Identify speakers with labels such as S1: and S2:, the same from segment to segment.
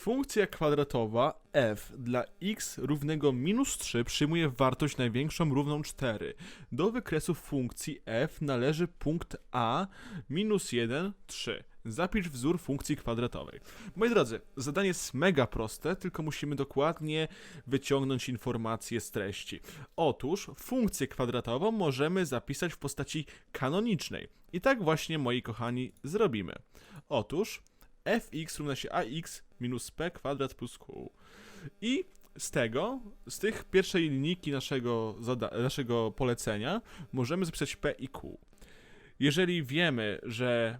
S1: Funkcja kwadratowa f dla x równego minus 3 przyjmuje wartość największą równą 4. Do wykresu funkcji f należy punkt a minus 1, 3. Zapisz wzór funkcji kwadratowej. Moi drodzy, zadanie jest mega proste, tylko musimy dokładnie wyciągnąć informacje z treści. Otóż funkcję kwadratową możemy zapisać w postaci kanonicznej. I tak właśnie, moi kochani, zrobimy. Otóż fx równa się ax minus p kwadrat plus q. I z tego, z tych pierwszej linijki naszego, naszego polecenia, możemy zapisać p i q. Jeżeli wiemy, że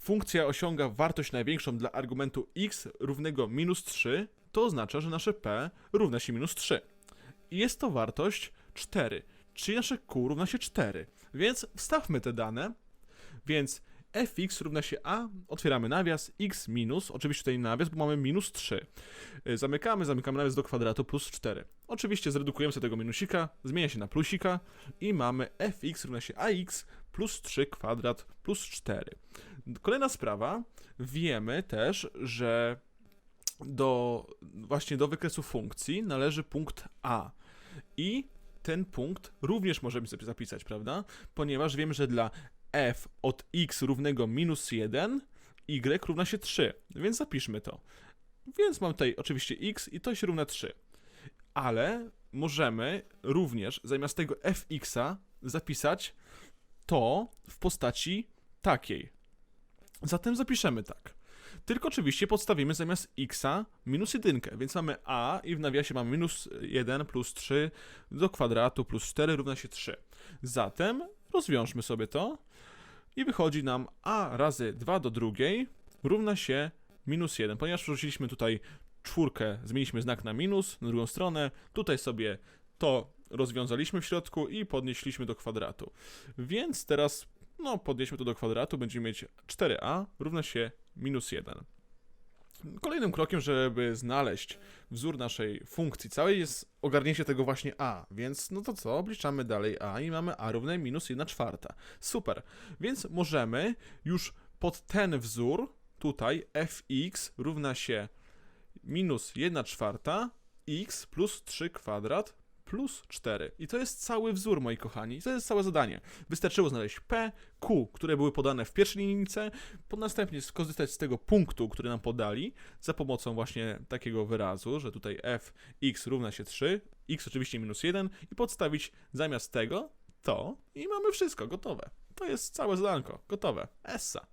S1: funkcja osiąga wartość największą dla argumentu x równego minus 3, to oznacza, że nasze p równa się minus 3. I jest to wartość 4, czyli nasze q równa się 4. Więc wstawmy te dane. Więc fx równa się a, otwieramy nawias, x minus, oczywiście tutaj nawias, bo mamy minus 3. Y, Zamykamy, zamykamy nawias do kwadratu plus 4. Oczywiście zredukujemy sobie tego minusika, zmienia się na plusika i mamy fx równa się ax plus 3 kwadrat plus 4. Kolejna sprawa, wiemy też, że do, właśnie do wykresu funkcji należy punkt a i ten punkt również możemy sobie zapisać, prawda? Ponieważ wiemy, że dla f od x równego minus 1, y równa się 3, więc zapiszmy to. Więc mam tutaj oczywiście x i to się równa 3. Ale możemy również zamiast tego fxa zapisać to w postaci takiej. Zatem zapiszemy tak. Tylko oczywiście podstawimy zamiast x minus 1, więc mamy a i w nawiasie mamy minus 1 plus 3 do kwadratu plus 4 równa się 3. Zatem rozwiążmy sobie to i wychodzi nam a razy 2 do drugiej równa się minus 1. Ponieważ przerzuciliśmy tutaj czwórkę, zmieniliśmy znak na minus, na drugą stronę, tutaj sobie to rozwiązaliśmy w środku i podnieśliśmy do kwadratu. Więc teraz, no, podnieśmy to do kwadratu, będziemy mieć 4a równa się minus 1. Kolejnym krokiem, żeby znaleźć wzór naszej funkcji całej jest ogarnięcie tego właśnie a, więc no to co, obliczamy dalej a i mamy a równe minus 1 czwarta. Super, więc możemy już pod ten wzór tutaj fx równa się minus 1 czwarta x plus 3 kwadrat plus 4. I to jest cały wzór, moi kochani. I to jest całe zadanie. Wystarczyło znaleźć P, Q, które były podane w pierwszej linijce, następnie skorzystać z tego punktu, który nam podali, za pomocą właśnie takiego wyrazu, że tutaj f x równa się 3, x oczywiście minus 1 i podstawić zamiast tego to i mamy wszystko gotowe. To jest całe zadanko, gotowe. Essa.